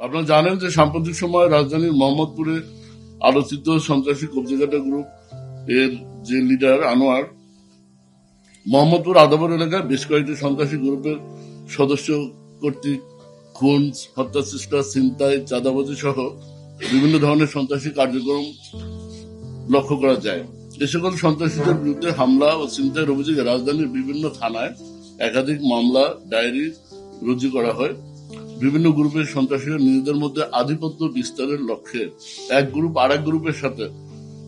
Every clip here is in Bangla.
আপনারা জানেন যে সাম্প্রতিক সময় রাজধানীর মোহাম্মদপুরে আলোচিত সন্ত্রাসী কবজিঘাটা গ্রুপ এর যে লিডার আনোয়ার, মোহাম্মদপুর আদাবর এলাকায় বেশ কয়েকটি সন্ত্রাসী গ্রুপের সদস্য কর্তৃক খুন, হত্যা চেষ্টা, ছিনতাই, চাঁদাবাজি সহ বিভিন্ন ধরনের সন্ত্রাসী কার্যক্রম লক্ষ্য করা যায়। এ সকল সন্ত্রাসীদের বিরুদ্ধে হামলা ও ছিনতাইয়ের অভিযোগে রাজধানীর বিভিন্ন থানায় একাধিক মামলা, ডায়েরি রুজু করা হয়। বিভিন্ন গ্রুপের সন্ত্রাসীরা নিজেদের মধ্যে আধিপত্য বিস্তারের লক্ষ্যে এক গ্রুপ আরেক গ্রুপের সাথে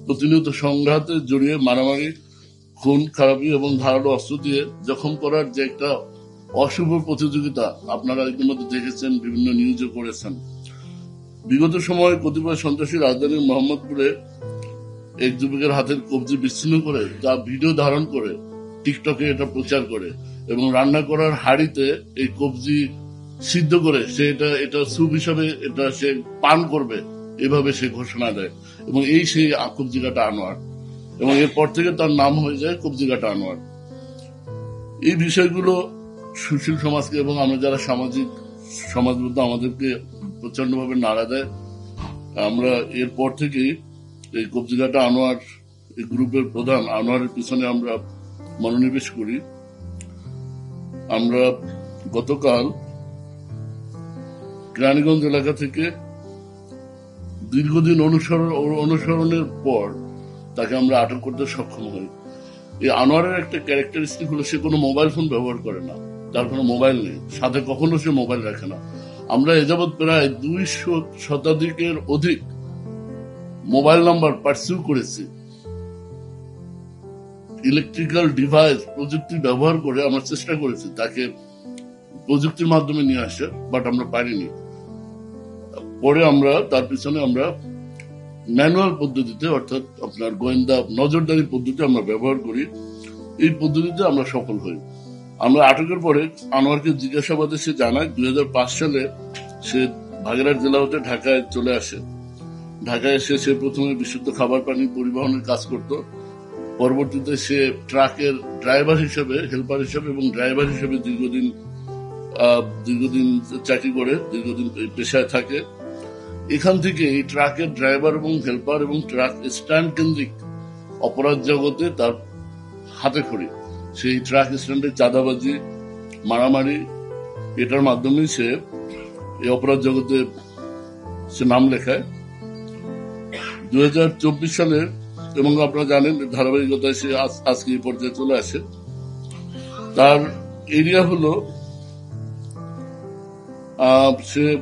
প্রতিনিয়ত সংঘাতে জড়িয়ে মারামারি, খুন, খারাপি এবং ধারালো অস্ত্র দিয়ে জখম করার যে একটা অশুভ প্রতিযোগিতা আপনারা ইতিমধ্যে দেখেছেন, বিভিন্ন নিউজে করেছেন বিগত সময়ে কতিপয় সন্ত্রাসী রাজধানীর মোহাম্মদপুরে এক যুবকের হাতের কবজি বিচ্ছিন্ন করে তা ভিডিও ধারণ করে, টিকটকে এটা প্রচার করে এবং রান্না করার হাড়িতে এই কবজি সিদ্ধ করে সে এটা এটা স্যুপ হিসাবে এটা সে পান করবে, এভাবে সে ঘোষণা দেয়। এবং এই সেই কবজি কাটা আনোয়ার। এবং এরপর থেকে তার নাম হয়ে যায় কবজি কাটা আনোয়ার। এই বিষয়গুলো সুশীল সমাজকে এবং আমরা যারা সামাজিক সমাজবদ্ধ আমাদেরকে প্রচন্ডভাবে নাড়া দেয়, আমরা এরপর থেকেই এই কবজিঘাটা আনোয়ার, এই গ্রুপের প্রধান আনোয়ারের পিছনে আমরা মনোনিবেশ করি। আমরা গতকাল কেরানীগঞ্জ এলাকা থেকে দীর্ঘদিন অনুসরণ অনুসরণের পর তাকে আমরা আটক করতে সক্ষম হই। এই আনোয়ারের একটা ক্যারেক্টারিস্টিক হলো সে কোনো মোবাইল ফোন ব্যবহার করে না। তার কোনো মোবাইল নেই। সাথে কখনো সে মোবাইল রাখে না। আমরা এযাবৎ প্রায় দুইশো শতাধিকের অধিক মোবাইল নাম্বার পার্সিউ করেছি। ইলেকট্রিক্যাল ডিভাইস প্রযুক্তি ব্যবহার করে আমরা চেষ্টা করেছি। তাকে প্রযুক্তির মাধ্যমে নিয়ে আসে বাট আমরা পারিনি। পরে আমরা, তার পিছনে আমরা ম্যানুয়াল পদ্ধতিতে, অর্থাৎ আপনার গোয়েন্দা নজরদারি পদ্ধতি আমরা ব্যবহার করি। এই পদ্ধতিতে আমরা সফল হই। আমরা আটকের পরে আনোয়ারকে জিজ্ঞাসাবাদে সে জানায়, দুই হাজার পাঁচ সালে সে ভাগেরহাট জেলা হতে ঢাকায় চলে আসে। ঢাকায় এসে সে প্রথমে বিশুদ্ধ খাবার পানি পরিবহনের কাজ করত। পরবর্তীতে সে ট্রাকের ড্রাইভার হিসেবে, হেল্পার হিসেবে এবং ড্রাইভার হিসেবে দীর্ঘদিন দীর্ঘদিন চাকরি করে, দীর্ঘদিন পেশায় থাকে। এখান থেকে এই ট্রাকের ড্রাইভার এবং হেল্পার এবং ট্রাক স্ট্যান্ড কেন্দ্রিক অপরাধ জগতে তার হাতে খড়ি। সেই ট্রাক স্ট্যান্ডে চাঁদাবাজি, মারামারি, এটার মাধ্যমে সে এই অপরাধ জগতে সে নাম লেখায়। দুই হাজার চব্বিশ সালের এবং আপনারা জানেন ধারাবাহিকতায় সে আজ- আজকে এই পর্যায়ে চলে আসে। তার এরিয়া হলো সে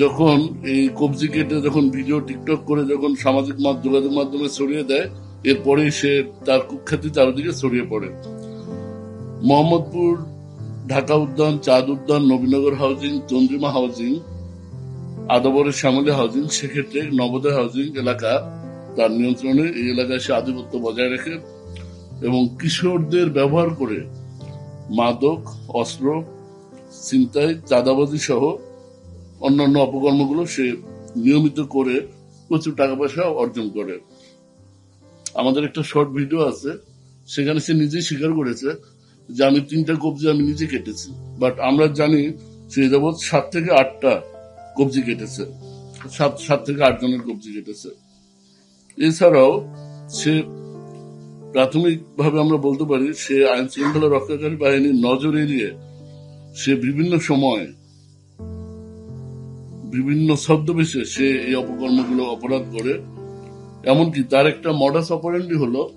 যখন এই কবজি কেটে যখন ভিডিও টিকটক করে যখন সামাজিক যোগাযোগ মাধ্যমে ছড়িয়ে দেয়, এরপরে সে তার কুখ্যাতি চারদিকে ছড়িয়ে পড়ে। মোহাম্মদপুর, ঢাকা উদ্যান, চাঁদ উদ্যান, নবীনগর হাউজিং, চন্দ্রিমা হাউজিং, আদাবরের শ্যামলী হাউজিং, সেক্ষেত্রে নবোদয় হাউজিং এলাকা, তার নিয়ন্ত্রণে এই এলাকায় সে আধিপত্য বজায় রাখে এবং কিশোরদের ব্যবহার করে মাদক, অস্ত্র, ছিনতাই, চাঁদাবাজি সহ অন্যান্য অপকর্মগুলো সে নিয়মিত করে প্রচুর টাকা পয়সা অর্জন করে। আমাদের একটা শর্ট ভিডিও আছে, সেখানে সে নিজেই স্বীকার করেছে যে আমি তিনটা কবজি আমি নিজে কেটেছি। বাট আমরা জানি সে যাবৎ সাত থেকে আটটা কবজি কেটেছে। সাত সাত থেকে আট জনের কবজি কেটেছে। এছাড়াও সে প্রাথমিকভাবে আমরা বলতে পারি, সে আইন শৃঙ্খলা রক্ষাকারী বাহিনীর নজর এড়িয়ে সে বিভিন্ন সময় বিভিন্ন ছদ্মবেশে সে এই অপকর্মগুলো অপরাধ করে। এমনকি তার একটা মডাস অপারেন্ডি হলো,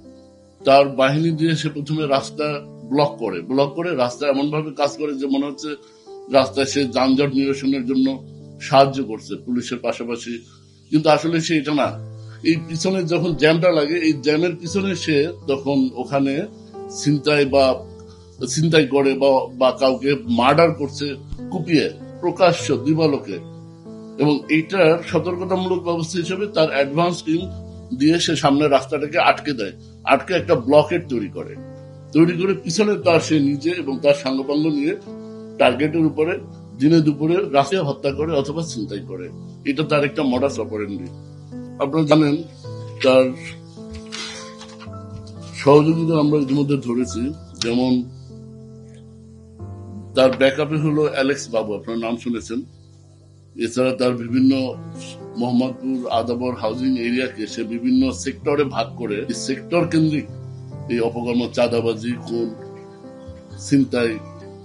তার বাহিনী দিয়ে সে প্রথমে রাস্তা ব্লক করে। ব্লক করে রাস্তা এমন ভাবে কাজ করে যে মনে হচ্ছে রাস্তায় সে যানজট নিরসনের জন্য সাহায্য করছে পুলিশের পাশাপাশি। কিন্তু আসলে সে এটা না। এই পিছনে যখন জ্যামটা লাগে, এই জ্যামের পিছনে সে তখন ওখানে ছিনতাই বা ছিনতাই করে বা কাউকে মার্ডার করছে, কুপিয়ে প্রকাশ্য দিবালোকে। এবং এইটার সতর্কতামূলক ব্যবস্থা হিসেবে তার অ্যাডভান্স টিম দিয়ে সে সামনের রাস্তাটাকে আটকে দেয়। আটকে একটা ব্লকেট তৈরি করে। তৈরি করে পিছনে তার সে নিজে এবং তার সাঙ্গপাঙ্গ নিয়ে টার্গেটের উপরে, দিনে দুপুরে রাতে হত্যা করে অথবা ছিনতাই করে। এটা তার একটা মডাস অপারেন্ডি আপনারা জানেন, তার সহযোগিতা আমরা ইতিমধ্যে ধরেছি। যেমন তার ব্যাকআপে হলো অ্যালেক্স বাবু, আপনার নাম শুনেছেন। এছাড়া তার বিভিন্ন মোহাম্মদপুর, আদাবর হাউজিং এরিয়াকে সে বিভিন্ন সেক্টরে ভাগ করে সেক্টর কেন্দ্রিক এই অপকর্ম, চাঁদাবাজি কোন ছিনতাই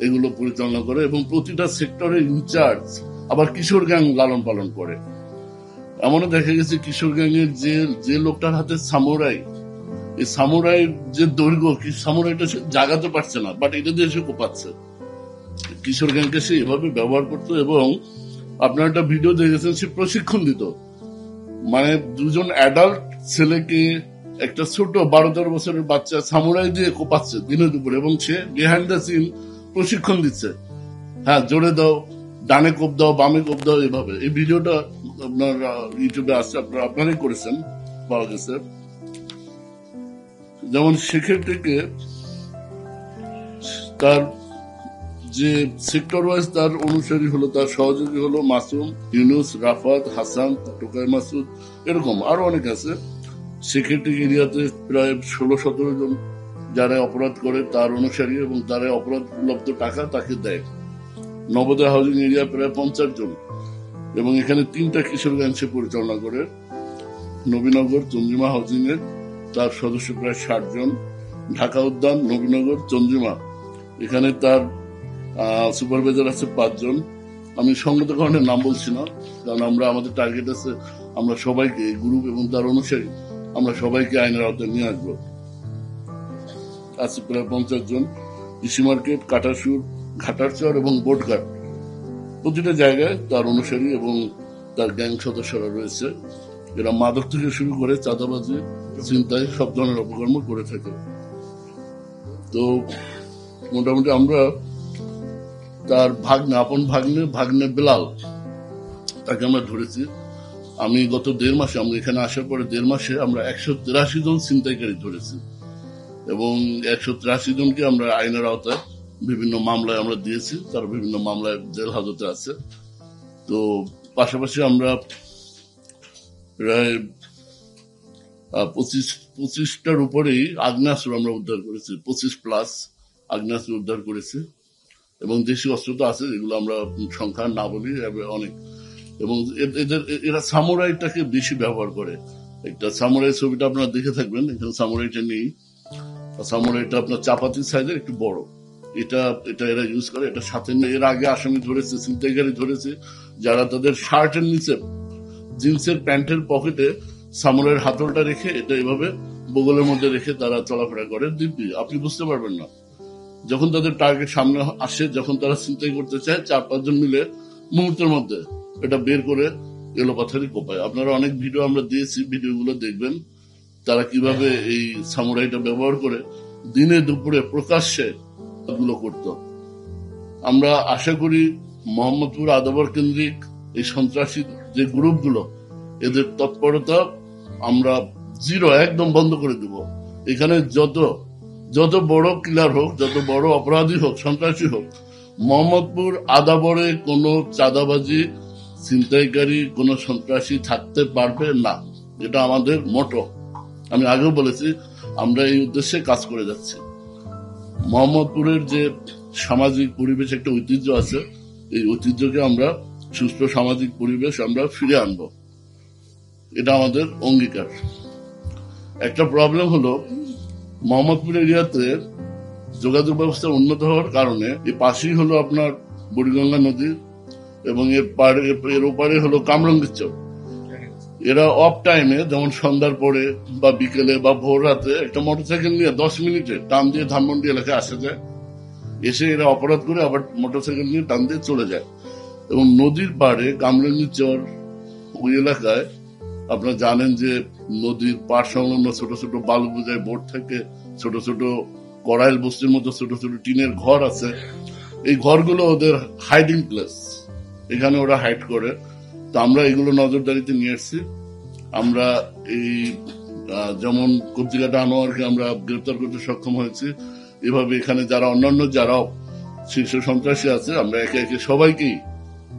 এগুলো পরিচালনা করে এবং প্রতিটা সেক্টরের ইনচার্জ আবার কিশোর গ্যাং লালন পালন করে। এমনও দেখা গেছে কিশোর গ্যাংয়ের যে যে লোকটার হাতে সামুরাই, এই সামুরাই যে দৈর্ঘ্য, কি সামুরাইটা সে জাগাতে পারছে না, বাট এটা দিয়ে সে কোপাচ্ছে। কিশোর গ্যাংকে সে এভাবে ব্যবহার করতো এবং আপনার একটা ভিডিও দেখেছেন, সে প্রশিক্ষণ দিত মানে দুজন অ্যাডাল্ট ছেলেকে একটা ছোট বারো তেরো বছরের বাচ্চা সামুরাই দিয়ে কোপাচ্ছে দিনে দুপুরে এবং সে বিহাইন্ড দ্য সিন প্রশিক্ষণ দিচ্ছে। হ্যাঁ জোরে দাও, ডানে কোপ দাও, বামে কোপ দাও, এভাবে। এই ভিডিওটা আপনার ইউটিউবে আসছে, আপনারা আপনারাই করেছেন পাওয়া গেছে যেমন সেক্ষেত্রে তার যে সেক্টর ওয়াইজ তার অনুসারী হলো, তার সহযোগী হলো মাসুম, ইউনুস, রাফাত, হাসান, টোকাই মাসুদ, এরকম আরও অনেক আছে। সেক্রেটারি এরিয়াতে প্রায় ষোলো সতেরো জন যারা অপরাধ করে, তার অনুসারী এবং তারা অপরাধ উপলব্ধ টাকা তাকে দেয়। নবোদয় হাউজিং এরিয়া প্রায় পঞ্চাশ জন এবং এখানে তিনটা কিশোরগঞ্জ সে পরিচালনা করে। নবীনগর, চন্দ্রিমা হাউজিং এর তার সদস্য প্রায় ষাট জন। ঢাকা উদ্যান, নবীনগর, চন্দ্রিমা। এখানে তার সুপারভাইজার আছে পাঁচজন। আমি নাম বলছি না, কারণ আমরা, আমাদের টার্গেট আছে, আমরা সবাইকে গ্রুপ এবং তার অনুসারী, আমরা সবাইকে আইনের আওতায় নিয়ে আসব। আছে প্রায় পঞ্চাশ জন কৃষি মার্কেট, কাটাসুর ঘাটারচর এবং বোটঘাট। প্রতিটা জায়গায় তার অনুসারী এবং তার গ্যাং সদস্যরা রয়েছে। এরা মাদক থেকে শুরু করে চাঁদাবাজি চিন্তায় সব ধরনের অপকর্ম করে থাকে। তো মোটামুটি আমরা তার ভাগ্নে, আপন ভাগ্নে ভাগ্নে বেলাল, তাকে আমরা ধরেছি। আমি গত দেড় মাসে, আমরা এখানে আসার পরে দেড় মাসে আমরা একশো তিরাশি জন ছিনতাইকারী ধরেছি এবং একশো তিরাশি জনকে আমরা আইনের আওতায় বিভিন্ন মামলায় আমরা দিয়েছি। তারা বিভিন্ন মামলায় জেল হাজতে আছে। তো পাশাপাশি আমরা প্রায় পঁচিশ, পঁচিশটার উপরেই আগ্নেয়াস্ত্র আমরা উদ্ধার করেছি, পঁচিশ প্লাস আগ্নেয়াস্ত্র উদ্ধার করেছি। এবং দেশি অস্ত্র তো আছে, যেগুলো আমরা সংখ্যা না বলি অনেক। এবং এদের, এরা সামুরাইটাকে বেশি ব্যবহার করে। একটা সামুরাই ছবিটা আপনারা দেখে থাকবেন, এখানে সামুরাইটা নেই। সামুরাইটা আপনার চাপাতি সাইজের একটু বড়। এটা এটা এরা ইউজ করে, এটা সাথে এর আগে আসামি ধরেছে ছিনতাইকারী ধরেছে, যারা তাদের শার্টের নিচে জিন্সের প্যান্টের পকেটে সামুরাইয়ের হাতলটা রেখে এটা এভাবে বগলের মধ্যে রেখে তারা চলাফেরা করে। দিব্যি, আপনি বুঝতে পারবেন না। যখন তাদের টার্গেট সামনে আসে, যখন তারা চিন্তাই করতে চায়, চার পাঁচজন মিলে মুহূর্তের মধ্যে এটা বের করে এলো পাথারি কোপায়। আপনারা অনেক ভিডিও আমরা দিয়েছি ভিডিওগুলো দেখবেন। তারা কীভাবে এই সামুরাইটা ব্যবহার করে দিনে দুপুরে প্রকাশ্যে এগুলো করত। আমরা আশা করি মোহাম্মদপুর আদাবর কেন্দ্রিক এই সন্ত্রাসী যে গ্রুপগুলো, এদের তৎপরতা আমরা জিরো, একদম বন্ধ করে দেব। এখানে যত যত বড় কিলার হোক, যত বড় অপরাধী হোক, সন্ত্রাসী হোক, মোহাম্মদপুর আদাবরে কোনো চাঁদাবাজি, ছিনতাইকারী, কোনো সন্ত্রাসী থাকতে পারবে না। এটা আমাদের মোটো। আমি আগেও বলেছি, আমরা এই উদ্দেশ্যে কাজ করে যাচ্ছি। মোহাম্মদপুরের যে সামাজিক পরিবেশ, একটা ঐতিহ্য আছে, এই ঐতিহ্যকে আমরা, সুস্থ সামাজিক পরিবেশ আমরা ফিরে আনব। এটা আমাদের অঙ্গীকার। একটা প্রবলেম হলো মোহাম্মদপুর এরিয়াতে যোগাযোগ ব্যবস্থা উন্নত হওয়ার কারণে এই পাশেই হলো আপনার বুড়িগঙ্গা নদী এবং এর পাড়ে, এর ওপারে হলো কামরঙ্গীর চর এরা অফ টাইমে যেমন সন্ধ্যার পরে বা বিকেলে বা ভোর রাতে একটা মোটরসাইকেল নিয়ে দশ মিনিটে টান দিয়ে ধানমন্ডি এলাকায় আসা যায়। এসে এরা অপরাধ করে আবার মোটরসাইকেল নিয়ে টান দিয়ে চলে যায়। এবং নদীর পাড়ে কামরঙ্গীর চর ওই এলাকায় আপনারা জানেন যে নদীর পাড় সংলগ্ন ছোট ছোট বালু বোঝায় বোট থেকে, ছোট ছোট কড়াইল বস্তির মতো ছোট ছোট টিনের ঘর আছে। এই ঘরগুলো ওদের হাইডিং প্লেস এখানে ওরা হাইড করে। তো আমরা এগুলো নজরদারিতে নিয়ে এসেছি। আমরা এই যেমন কবজিকাটা আনোয়ারকে আমরা গ্রেপ্তার করতে সক্ষম হয়েছি। এভাবে এখানে যারা অন্যান্য যারা শীর্ষ সন্ত্রাসী আছে, আমরা একে একে সবাইকেই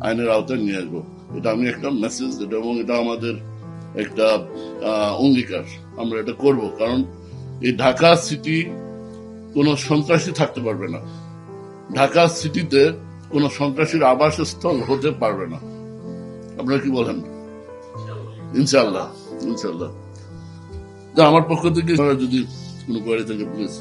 আইনের আওতায় নিয়ে আসব। এটা আমি একটা মেসেজ এটা এবং এটা আমাদের একটা অঙ্গীকার। আমরা এটা করব, কারণ এই ঢাকা সিটি কোনো সন্ত্রাসী থাকতে পারবে না। ঢাকা সিটিতে কোনো সন্ত্রাসীর আবাসস্থল হতে পারবে না। আপনারা কি বলেন? ইনশাল্লাহ ইনশাল্লাহ আমার পক্ষ থেকে যদি কোনো কোয়ারি থাকে প্লিজ